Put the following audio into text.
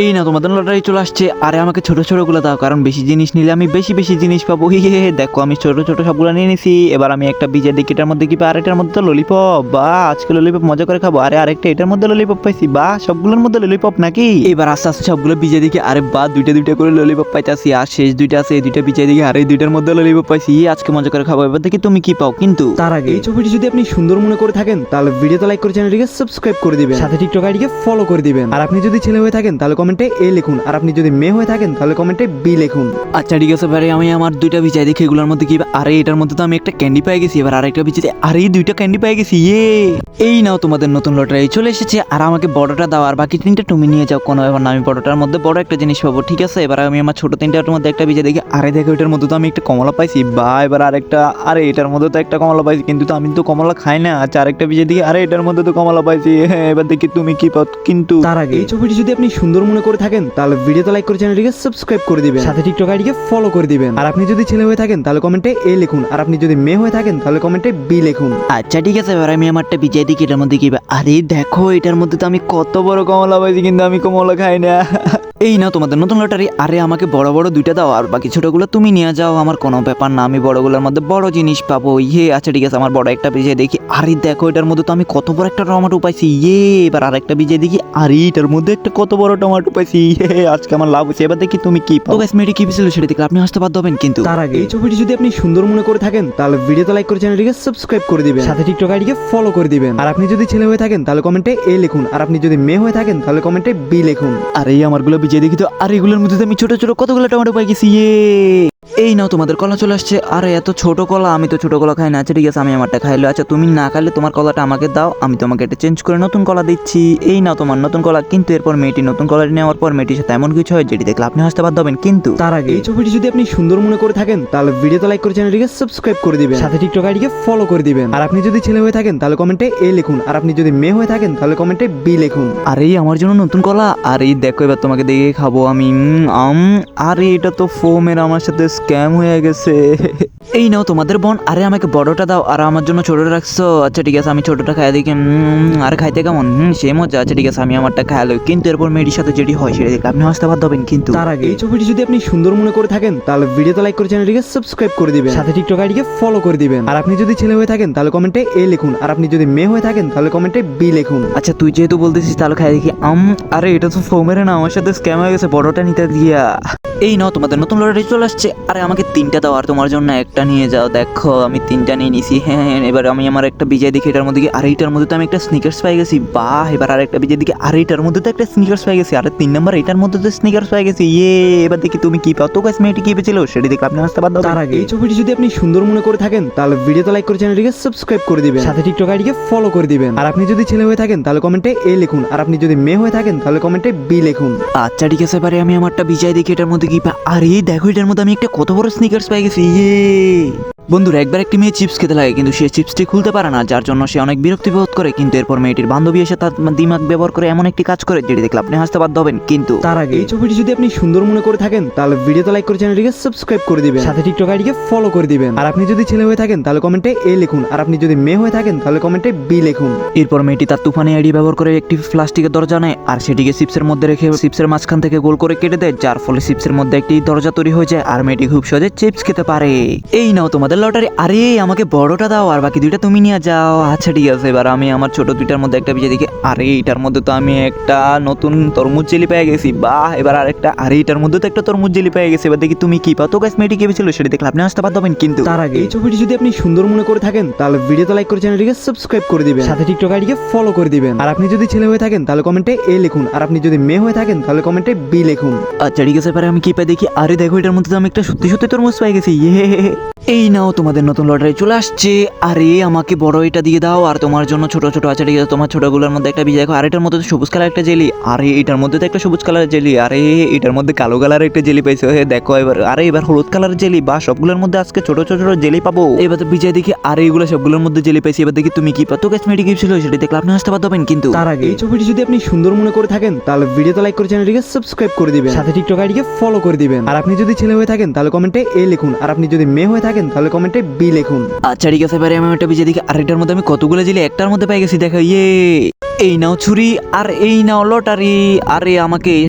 এই না তোমাদের লটারি চলে আসছে। আরে আমাকে ছোট ছোটগুলো দাও কারণ বেশি জিনিস নিলে আমি বেশি বেশি জিনিস পাবো। ইয়ে দেখো আমি ছোট ছোট সবগুলো নিয়ে নিছি। এবার আমি একটা বিজয় দিকে এটার মধ্যে কি পাই? আর এটার মধ্যে ললিপপ বা আজকে ললিপপ মজা করে খাব। আরে আরেকটা এটার মধ্যে ললিপপ পাইছি। বা সবগুলোর মধ্যে ললিপপ নাকি? এবার আস্তে আস্তে সবগুলো বিজয় দিকে আরে বা দুইটা দুইটা করে ললিপপ পাইতাছি। আর শেষ দুইটা আছে এই দুইটা বিজয় দিকে আর এই দুইটার মধ্যে ললিপপ পাইছি। ইয়ে, আজকে মজা করে খাব। এবার দেখি তুমি কি পাও কিন্তু। তার আগে এই ছবিটি যদি আপনি সুন্দর মনে করে থাকেন তাহলে ভিডিওতে লাইক করে চ্যানেলটিকে সাবস্ক্রাইব করে দিবেন। সাথে টিকটক আইডিকে ফলো করে দিবেন। আর আপনি যদি ছেলে হয়ে থাকেন তাহলে কমেন্টে এ লিখুন। আর আপনি যদি মেয়ে হয়ে থাকেন তাহলে কমেন্টে বি লিখুন। আচ্ছা ঠিক আছে ভাই আমি আমার দুইটা বিজয় দেখি এগুলোর মধ্যে কি আরে এটার মধ্যে তো আমি একটা ক্যান্ডি পেয়ে গেছি এবার আরেকটা বিজয় আরে এই দুইটা ক্যান্ডি পেয়ে গেছি ইয়ে! এই নাও তোমাদের নতুন লটারি চলে এসেছে। আর আমাকে বড়টা দাও আর বাকি তিনটা তুমি নিয়ে যাও কোনো ব্যাপার না আমি বড়টার মধ্যে বড় একটা জিনিস পাবো ঠিক আছে? এবার আমি আমার ছোট তিনটার মধ্যে একটা বিজয় দেখি আরে দেখো এটার মধ্যে তো আমি একটা কমলা পাইছি বা এবার আরেকটা আরে এটার মধ্যে তো একটা কমলা পাইছি কিন্তু তো আমি তো কমলা খাই না আচ্ছা আরেকটা বিজয় দেখি আরে এটার মধ্যে তো কমলা পাইছি হ্যাঁ এবার দেখি তুমি কি পাও কিন্তু তার আগে এই ছবিটি যদি আপনি সুন্দর মনে করে থাকেন, তাহলে ভিডিওতে লাইক করে চ্যানেলটিকে সাবস্ক্রাইব করে দিবেন। সাথে টিকটক আইডিকে ফলো করে দিবেন। আর আপনি যদি ছেলে হয়ে থাকেন, তাহলে কমেন্টে এ লিখুন। আর আপনি যদি মেয়ে হয়ে থাকেন, তাহলে কমেন্টে বি লিখুন। আচ্ছা ঠিক আছে, এবার আমি আমারটা বিজয় দিকে, এটার মধ্যে কি আরে দেখো, এটার মধ্যে তো আমি কত বড় কমলা পাইছি, কিন্তু আমি কমলা খাই না। এই না তোমাদের নতুন লটারি আরে আমাকে বড় বড় দুইটা দাও আর বাকি ছোটগুলো তুমি নিয়ে যাও। আমার কোনো ব্যাপার না আমি বড়গুলোর মধ্যে বড় জিনিস পাবো। ইয়ে আচ্ছা ঠিক আছে আমার বড় একটা বিজয় দেখি। আরে দেখো এটার মধ্যে তো আমি কত বড় একটা টমাটো পাইছি। ইয়ে এবার আরেকটা বিজয় দেখি। আরে এটার মধ্যে একটা কত বড় টমাটো পাইছি। ইয়ে আজকে আমার লাভ হচ্ছে এবার দেখি তুমি কি পাও। গাইস মেয়েটি কি ছিল সেটা দেখলে আপনি হাসতে বাধ্য হবেন কিন্তু। তার আগে এই ছবিটি যদি আপনি সুন্দর মনে করে থাকেন তাহলে ভিডিওতে লাইক করে চ্যানেলটিকে সাবস্ক্রাইব করে দিবেন। সাথে টিকটক আইডিকে ফলো করে দিবেন। আর আপনি যদি ছেলে হয়ে থাকেন তাহলে কমেন্টে এ লিখুন। আর আপনি যদি মেয়ে হয়ে থাকেন তাহলে কমেন্টে বি লিখুন। আর এই আমারগুলো বিজয় দেখি তো আর এগুলোর মধ্যে আমি ছোট ছোট কতগুলো টমেটো পাই গেছি ইয়ে। এই নাও তোমাদের কলা চলে আসছে। আরে এত ছোট কলা আমি তো ছোট কলা খাই না। আচ্ছা ঠিক আছে আমি আমারটা খাইলো আচ্ছা তুমি না খাইলে তোমার কলাটা আমাকে দাও আমি তোমাকে এটা চেঞ্জ করে নতুন কলা দিচ্ছি। এই নাও তোমার নতুন কলা কিন্তু এরপর মেয়েটি নতুন কলা নেওয়ার পর মেয়েটির সাথে এমন কিছু হয় যেটি দেখলে আপনি হাসতে বাধ্য হবেন। কিন্তু তার আগে এই ছবিটি যদি আপনি সুন্দর মনে করে থাকেন তাহলে ভিডিওতে লাইক করে চ্যানেলটিকে সাবস্ক্রাইব করে দিবেন। সাথে টিকটক আইডিকে ফলো করে দিবেন। আর আপনি যদি ছেলে হয়ে থাকেন তাহলে কমেন্টে এ লিখুন। আর আপনি যদি মেয়ে হয়ে থাকেন তাহলে কমেন্টে বি লিখুন। আরে আমার জন্য নতুন কলা আর এই দেখো এবার তোমাকে দেখে খাব আমি। আম আরে এটা তো ফোমের আমার সাথে স্ক্যাম হয়ে গেছে। এই নাও তোমাদের বোন। আরে আমাকে বড়টা দাও। আর আমার জন্য ছোটটা রাখছো? আচ্ছা ঠিক আছে আমি ছোটটা খাই দেখি। আর খাইতে কেমন? হুম সে মজা। আচ্ছা ঠিক আছে আমি আমারটা খাইলো কিন্তু এরপর মেয়েটির সাথে যেটি হয় সেটা দেখে আপনি হাসতে বাধ্য হবেন কিন্তু। তার আগে এই ছবিটি যদি আপনি সুন্দর মনে করে থাকেন তাহলে ভিডিওতে লাইক করে চ্যানেলটিকে সাবস্ক্রাইব করে দিবেন। সাথে টিকটক আইডিকে ফলো করে দিবেন। আর আপনি যদি ছেলে হয়ে থাকেন তাহলে কমেন্টে এ লিখুন। আর আপনি যদি মেয়ে হয়ে থাকেন তাহলে কমেন্টে বি লিখুন। আচ্ছা তুই যেহেতু বলতেছিস তাহলে খাই দেখি। আম আরে এটা তো ফোমের না আমার সাথে স্ক্যাম হয়ে গেছে বড়টা নিতে দিয়া। এই নাও তোমাদের নতুন লটারি চলে আসছে। আরে আমাকে তিনটা দাও আর তোমার জন্য একটা নিয়ে যাও। দেখো আমি তিনটা নিয়ে নিছি। হ্যাঁ হ্যাঁ, এবার আমি আমার একটা বিজয় দেখি এটার মধ্যে কি আর এইটার মধ্যে তো আমি একটা স্নিকার্স পাই গেছি। বাহ এবার আর একটা বিজয় দেখি আর এইটার মধ্যে তো একটা স্নিকার্স পাই গেছি। আর তিন নম্বর এটার মধ্যে তো স্নিকার্স পাই গেছি। ইয়ে এবার দেখি তুমি কি পাও। তো গাছ মেয়েটি কি পেয়েছিল? সেটি দেখে আপনি আসতে পারতো তার আগে এই ছবিটি যদি আপনি সুন্দর মনে করে থাকেন তাহলে ভিডিওতে লাইক করে চ্যানেলটিকে সাবস্ক্রাইব করে দিবেন। সাথে টিকটক আইডিকে ফলো করে দিবেন। আর আপনি যদি ছেলে হয়ে থাকেন তাহলে কমেন্টে এ লিখুন। আর আপনি যদি মেয়ে হয়ে থাকেন তাহলে কমেন্টে বি লিখুন। আচ্ছা ঠিক আছে এবারে আমি আমারটা বিজয় দেখি এটার মধ্যে পাই আরে দেখো এটার মধ্যে আমি একটা কত বড় স্নিকার্স পাই গেছি ইয়ে। বন্ধুরা একবার একটি মেয়ে চিপস খেতে লাগে কিন্তু সে চিপসটি খুলতে পারে না যার জন্য সে অনেক বিরক্তি বোধ করে। কিন্তু এরপর মেয়েটির বান্ধবী এসে তার দিমাগ ব্যবহার করে এমন একটি কাজ করে যেটি দেখলে আপনি হাসতে বাধ্য হবেন। কিন্তু তার আগে এই ছবিটি যদি আপনি সুন্দর মনে করে থাকেন তাহলে ভিডিওতে লাইক করে চ্যানেলটিকে সাবস্ক্রাইব করে দিবেন। সাথে টিকটক আইডিকে ফলো করে দিবেন। আর আপনি যদি ছেলে হয়ে থাকেন তাহলে কমেন্টে এ লিখুন। আর আপনি যদি মেয়ে হয়ে থাকেন তাহলে কমেন্টে বি লিখুন। এরপর মেয়েটি তার তুফানি আইডি ব্যবহার করে একটি প্লাস্টিকের দরজা নেয় আর সেটিকে চিপসের মধ্যে রেখে চিপসের মাঝখান থেকে গোল করে কেটে দেয় যার ফলে চিপসের মধ্যে একটি দরজা তৈরি হয়ে যায় আর মেয়েটি খুব সহজে চিপস খেতে পারে। এই নাও তোমাদের লটারি আরে আমাকে বড়টা দাও আর বাকি দুইটা তুমি নিয়ে যাও। আচ্ছা ঠিক আছে এবার আমি আমার ছোট দুইটার মধ্যে একটা বিজয় দেখি। আরে এটার মধ্যে তো আমি একটা নতুন তরমুজ জেলি পেয়ে গেছি। বাহ এবার আরেকটা। আরে এটার মধ্যে তো একটা তরমুজ জেলি পেয়ে গেছি। এবার দেখি তুমি কি পাও তো গাছ মেয়েটি কি পেয়েছিল সেটা দেখলে আপনি আসতে হবেন কিন্তু। তার আগে এই ছবিটি যদি আপনি সুন্দর মনে করে থাকেন তাহলে ভিডিওতে লাইক করে চ্যানেলটিকে সাবস্ক্রাইব করে দিবেন। সাথে টিকটক আইডিকে ফলো করে দিবেন। আর আপনি যদি ছেলে হয়ে থাকেন তাহলে কমেন্টে এ লিখুন। আর আপনি যদি মেয়ে হয়ে থাকেন তাহলে কমেন্টে বি লিখুন। আচ্ছা ঠিক আছে এবারে আমি কি পাই দেখি? আরে দেখো এটার মধ্যে তো আমি একটা সত্যি সত্যি তরমুজ পাই গেছি। ইয়ে। এই নাও, তোমাদের নতুন লটারি চলে আসছে। আরে, আমাকে বড় এটা দিয়ে দাও, আর তোমার জন্য ছোট ছোট আছে, ঠিক আছে? তোমার ছোটগুলোর মধ্যে একটা বিজয় আর এটার মধ্যে সবুজ কালার একটা জেলি। আরে, এটার মধ্যে তো একটা সবুজ কালার জেলি। আরে, এটার মধ্যে কালো কালার একটা জেলি পাইছো, হে, দেখো এবার। আরে, এবার হলুদ কালার জেলি, বা সবগুলোর মধ্যে আজকে ছোট ছোট ছোট জেলি পাবো। এবার তো বিজয় দেখি, আরে, এগুলো সবগুলোর মধ্যে জেলি পাইছি, এবার দেখি তুমি কি পাতো গাছ মেডি ছিল, সেটা দেখলে আপনি হাসতে পারবেন কিন্তু। তার আগে, এই ছবিটি যদি আপনি সুন্দর মনে করে থাকেন, তাহলে ভিডিওতে লাইক করে চ্যানেলটিকে সাবস্ক্রাইব করে দিবেন। সাথে টিকটক আইডিকে ফলো করে দিবেন। আর আপনি যদি ছেলে হয়ে থাকেন, তাহলে কমেন্টে এ লিখুন। আর আপনি যদি মেয়ে হয়ে থাকেন, তাহলে কমেন্টে বি লিখুন। আচ্ছা ঠিক আছে এবারে আমি একটা বিজে দেখি। আর এটার মধ্যে আমি কতগুলো জিলে একটার মধ্যে পাই গেছি, দেখো ইয়ে। এই নাও ছুরি, আর এই নাও লটারি, আরে আমাকে